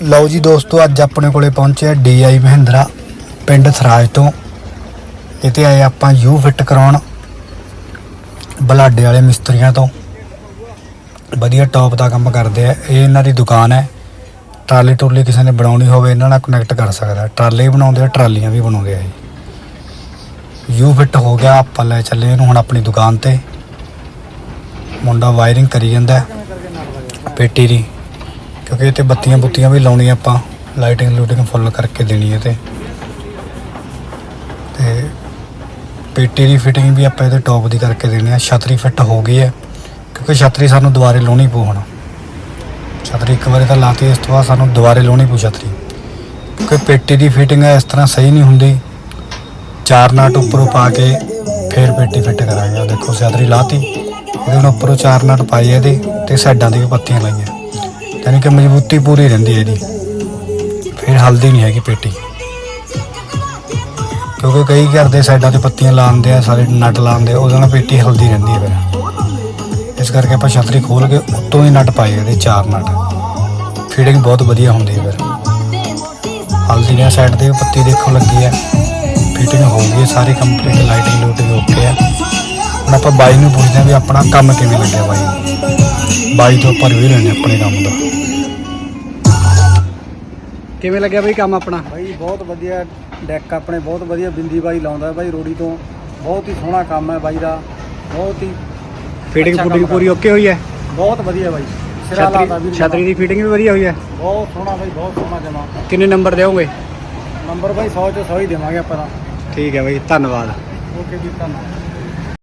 ਲਓ ਜੀ ਦੋਸਤੋ, ਅੱਜ ਆਪਣੇ ਕੋਲੇ ਪਹੁੰਚਿਆ ਡੀਆਈ ਮਹਿੰਦਰਾ, ਪਿੰਡ ਸਰਾਜ ਤੋਂ। ਇੱਥੇ ਆਏ ਆਪਾਂ ਯੂ ਫਿੱਟ ਕਰਾਉਣ, ਬਲਾਡੇ ਵਾਲੇ ਮਿਸਤਰੀਆਂ ਤੋਂ। ਵਧੀਆ ਟੌਪ ਦਾ ਕੰਮ ਕਰਦੇ ਆ। ਇਹ ਇਹਨਾਂ ਦੀ ਦੁਕਾਨ ਹੈ। ਟਰਾਲੀ ਟੁਰਲੀ ਕਿਸੇ ਨੇ ਬਣਾਉਣੀ ਹੋਵੇ, ਇਹਨਾਂ ਨਾਲ ਕਨੈਕਟ ਕਰ ਸਕਦਾ। ਟਰਾਲੇ ਵੀ ਬਣਾਉਂਦੇ ਆ, ਟਰਾਲੀਆਂ ਵੀ ਬਣਾਉਂਦੇ ਆ ਇਹ। ਯੂ ਫਿੱਟ ਹੋ ਗਿਆ, ਆਪਾਂ ਲੈ ਚੱਲੇ ਇਹਨੂੰ ਹੁਣ ਆਪਣੀ ਦੁਕਾਨ ਤੇ। ਮੁੰਡਾ ਵਾਇਰਿੰਗ ਕਰੀ ਜਾਂਦਾ ਪੇਟੀ ਦੀ। ਕਿਉਂਕਿ ਇਹ ਤੇ ਬੱਤੀਆਂ ਬੁੱਤੀਆਂ ਵੀ ਲਾਉਣੀਆਂ ਆਪਾਂ ਲਾਈਟਿੰਗ ਲੂਟਿੰਗ ਫੁੱਲ ਕਰਕੇ ਦੇਣੀ ਹੈ ਤੇ। ਤੇ ਪੇਟੀ ਦੀ ਫਿਟਿੰਗ ਵੀ ਆਪਾਂ ਇਹਦੇ ਟੌਪ ਦੀ ਕਰਕੇ ਦੇਣੀ ਆ ਛਤਰੀ ਫਿੱਟ ਹੋ ਗਈ ਹੈ, ਕਿਉਂਕਿ ਛਤਰੀ ਸਾਨੂੰ ਦੁਬਾਰੇ ਲਾਉਣੀ ਪਊ ਹੁਣ। ਛਤਰੀ ਇੱਕ ਵਾਰੀ ਤਾਂ ਲਾਤੀ, ਇਸ ਤੋਂ ਬਾਅਦ ਸਾਨੂੰ ਦੁਬਾਰੇ ਲਾਉਣੀ ਪਊ ਛਤਰੀ। ਕਿਉਂਕਿ ਪੇਟੀ ਦੀ ਫਿਟਿੰਗ ਇਸ ਤਰ੍ਹਾਂ ਸਹੀ ਨਹੀਂ ਹੁੰਦੀ, ਚਾਰ ਨਾਟ ਉੱਪਰੋਂ ਪਾ ਕੇ ਫਿਰ ਪੇਟੀ ਫਿੱਟ ਕਰਾਂਗੇ। ਦੇਖੋ, ਛਤਰੀ ਲਾਤੀ, ਇਹਦੇ ਨਾਲ ਉੱਪਰੋਂ ਚਾਰ ਨਾਟ ਪਾਈ ਇਹਦੇ, ਤੇ ਸਾਈਡਾਂ ਦੀ ਵੀ ਪੱਤੀਆਂ ਲਾਈਆਂ। ਯਾਨੀ ਕਿ ਮਜ਼ਬੂਤੀ ਪੂਰੀ ਰਹਿੰਦੀ ਹੈ ਇਹਦੀ। ਫਿਰ ਹਲਦੀ ਨਹੀਂ ਹੈਗੀ ਪੇਟੀ। ਕਿਉਂਕਿ ਕਈ ਘਰ ਦੇ ਸਾਈਡਾਂ ਤੇ ਪੱਤੀਆਂ ਲਾਉਂਦੇ ਆ, ਸਾਰੇ ਨਟ ਲਾਉਂਦੇ ਆ, ਉਹਦੇ ਨਾਲ ਪੇਟੀ ਹਲਦੀ ਰਹਿੰਦੀ ਹੈ ਫਿਰ। ਇਸ ਕਰਕੇ ਆਪਾਂ ਛਤਰੀ ਖੋਲ ਕੇ ਉੱਤੋਂ ਹੀ ਨਟ ਪਾਏ ਇਹਦੇ ਚਾਰ ਨਟ। ਫੀਡਿੰਗ ਬਹੁਤ ਵਧੀਆ ਹੁੰਦੀ ਹੈ ਫਿਰ। ਹਲਦੀ ਨੇ ਸਾਈਡ ਤੇ ਵੀ ਪੱਤੀ ਦੇਖੋ ਲੱਗੀ ਹੈ। ਫਿਟਿੰਗ ਹੋ ਗਈ ਸਾਰੀ ਕੰਪਲੀਟ ਲਾਈਟਿੰਗ ਲੂਟਿੰਗ ਓਕੇ ਹੈ। ਹੁਣ ਆਪਾਂ ਬਾਈ ਨੂੰ ਪੁੱਛਦੇ ਹਾਂ ਵੀ ਆਪਣਾ ਕੰਮ ਕਿਵੇਂ ਲੱਗਿਆ ਬਾਈ ਬਾਈ ਤੋਂ ਆਪਾਂ ਰਿਵਿਊ ਲੈਣੇ ਆਪਣੇ ਕੰਮ ਦਾ। ਕਿਵੇਂ ਲੱਗਿਆ ਬਈ ਕੰਮ ਆਪਣਾ? ਭਾਈ ਬਹੁਤ ਵਧੀਆ ਡੈਕ ਆਪਣੇ ਬਹੁਤ ਵਧੀਆ ਬਿੰਦੀ ਬਾਈ ਲਾਉਂਦਾ ਬਾਈ ਰੋੜੀ ਤੋਂ। ਬਹੁਤ ਹੀ ਸੋਹਣਾ ਕੰਮ ਹੈ ਬਾਈ ਦਾ। ਬਹੁਤ ਹੀ ਫਿਟਿੰਗ ਅੱਛਾ ਫੁਟਿੰਗ ਕੰਮ ਪੂਰੀ ਓਕੇ ਹੋਈ ਹੈ? ਬਹੁਤ ਵਧੀਆ ਬਾਈ। ਸਿਰਾ ਲਾਤਾ ਛਤਰੀ ਵੀ ਛਤਰੀ ਦੀ ਫਿਟਿੰਗ ਵੀ ਵਧੀਆ ਹੋਈ ਹੈ? ਬਹੁਤ ਸੋਹਣਾ ਬਾਈ ਬਹੁਤ ਸੋਹਣਾ ਜਮਾ। ਕਿੰਨੇ ਨੰਬਰ ਦਿਓਗੇ? ਨੰਬਰ ਬਾਈ 100 ਚੋਂ 100 ਹੀ ਦੇਵਾਂਗੇ ਆਪਾਂ ਤਾਂ। ਠੀਕ ਹੈ ਬਈ ਧੰਨਵਾਦ। ਓਕੇ ਜੀ ਧੰਨਵਾਦ।